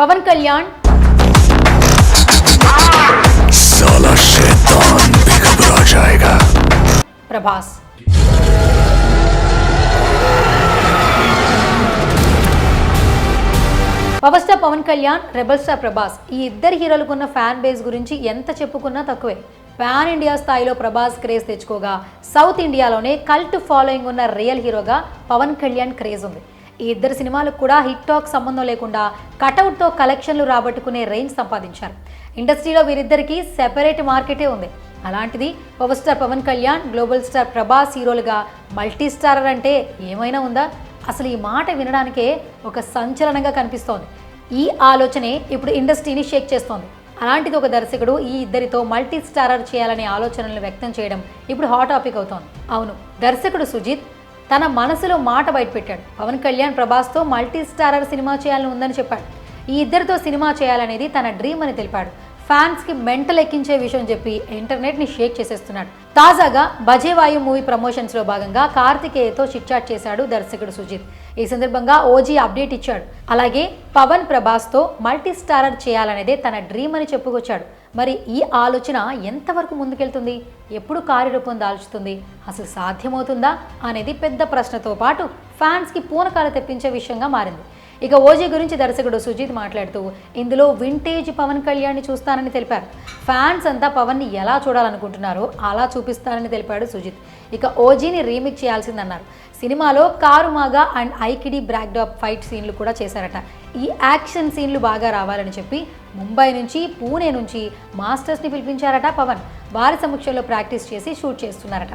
Pawan Kalyan. Prabhas. Power star Pawan Kalyan rebel star Prabhas. ఈ ఇద్దరు హీరోలకు ఉన్న ఫ్యాన్ బేస్ గురించి ఎంత చెప్పుకున్నా తక్కువే. పాన్ ఇండియా స్థాయిలో ప్రభాస్ క్రేజ్ తెచ్చుకోగా సౌత్ ఇండియాలోనే కల్ట్ ఫాలోయింగ్ ఉన్న రియల్ హీరోగా పవన్ కళ్యాణ్ క్రేజ్ ఉంది. ఈ ఇద్దరు సినిమాలకు కూడా హిట్ టాక్ సంబంధం లేకుండా కటౌట్తో కలెక్షన్లు రాబట్టుకునే రేంజ్ సంపాదించారు. ఇండస్ట్రీలో వీరిద్దరికీ సెపరేట్ మార్కెటే ఉంది. అలాంటిది power star Pawan Kalyan global star Prabhas హీరోలుగా మల్టీ స్టారర్ అంటే ఏమైనా ఉందా? అసలు ఈ మాట వినడానికే ఒక సంచలనంగా కనిపిస్తోంది. ఈ ఆలోచనే ఇప్పుడు ఇండస్ట్రీని షేక్ చేస్తోంది. అలాంటిది ఒక దర్శకుడు ఈ ఇద్దరితో మల్టీ స్టారర్ చేయాలనే ఆలోచనలను వ్యక్తం చేయడం ఇప్పుడు హాట్ టాపిక్ అవుతోంది. అవును దర్శకుడు సుజిత్ తన మనసులో మాట బయటపెట్టాడు. పవన్ కళ్యాణ్ ప్రభాస్తో మల్టీ స్టారర్ సినిమా చేయాలని ఉందని చెప్పాడు. ఈ ఇద్దరితో సినిమా చేయాలనేది తన డ్రీమ్ అని తెలిపాడు. ఫ్యాన్స్కి మెంటల్ ఎక్కించే విషయం చెప్పి ఇంటర్నెట్ని షేక్ చేసేస్తున్నాడు. తాజాగా బజేవాయు మూవీ ప్రమోషన్స్లో భాగంగా కార్తికేయతో చిట్చాట్ చేశాడు దర్శకుడు సుజిత్. ఈ సందర్భంగా ఓజీ అప్డేట్ ఇచ్చాడు. అలాగే పవన్ ప్రభాస్తో మల్టీ స్టారర్ చేయాలనేదే తన డ్రీమ్ అని చెప్పుకొచ్చాడు. మరి ఈ ఆలోచన ఎంతవరకు ముందుకెళ్తుంది? ఎప్పుడు కార్యరూపం దాల్చుతుంది? అసలు సాధ్యమవుతుందా? అనేది పెద్ద ప్రశ్నతో పాటు ఫ్యాన్స్కి పూనకాలు తెప్పించే విషయంగా మారింది. ఇక ఓజీ గురించి దర్శకుడు సుజీత్ మాట్లాడుతూ ఇందులో వింటేజ్ పవన్ కళ్యాణ్ని చూస్తానని తెలిపారు. ఫ్యాన్స్ అంతా పవన్ని ఎలా చూడాలనుకుంటున్నారో అలా చూపిస్తానని తెలిపాడు సుజిత్. ఇక ఓజీని రీమిక్ చేయాల్సిందన్నారు. సినిమాలో కారు మాగా అండ్ ఐకిడి బ్రాక్డాప్ ఫైట్ సీన్లు కూడా చేశారట. ఈ యాక్షన్ సీన్లు బాగా రావాలని చెప్పి ముంబై నుంచి పూణే నుంచి మాస్టర్స్ని పిలిపించారట పవన్. వారి సమక్షంలో ప్రాక్టీస్ చేసి షూట్ చేస్తున్నారట.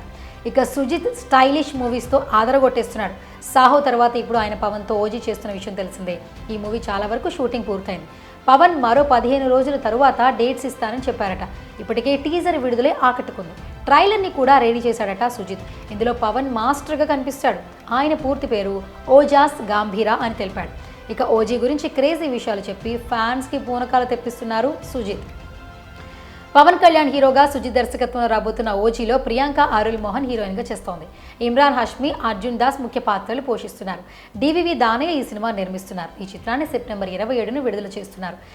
ఇక సుజిత్ స్టైలిష్ మూవీస్తో ఆదరగొట్టేస్తున్నాడు. సాహో తర్వాత ఇప్పుడు ఆయన పవన్తో ఓజీ చేస్తున్న విషయం తెలిసిందే. ఈ మూవీ చాలా వరకు షూటింగ్ పూర్తయింది. పవన్ మరో పదిహేను రోజుల తరువాత డేట్స్ ఇస్తానని చెప్పారట. ఇప్పటికే టీజర్ విడుదలే ఆకట్టుకుంది. ట్రైలర్ని కూడా రెడీ చేశాడట సుజిత్. ఇందులో పవన్ మాస్టర్గా కనిపిస్తాడు. ఆయన పూర్తి పేరు ఓజాస్ గాంభీరా అని తెలిపాడు. ఇక ఓజీ గురించి క్రేజీ విషయాలు చెప్పి ఫ్యాన్స్కి పూనకాలు తెప్పిస్తున్నారు సుజిత్. పవన్ కళ్యాణ్ హీరోగా సుజిత్ దర్శకత్వంలో రాబోతున్న ఓజీలో ప్రియాంక ఆరుల్ మోహన్ హీరోయిన్గా చేస్తోంది. ఇమ్రాన్ హష్మి అర్జున్ దాస్ ముఖ్య పాత్రలు పోషిస్తున్నారు. డివివి దానయ్య ఈ సినిమా నిర్మిస్తున్నారు. ఈ చిత్రాన్ని సెప్టెంబర్ ఇరవై ఏడును విడుదల చేస్తున్నారు.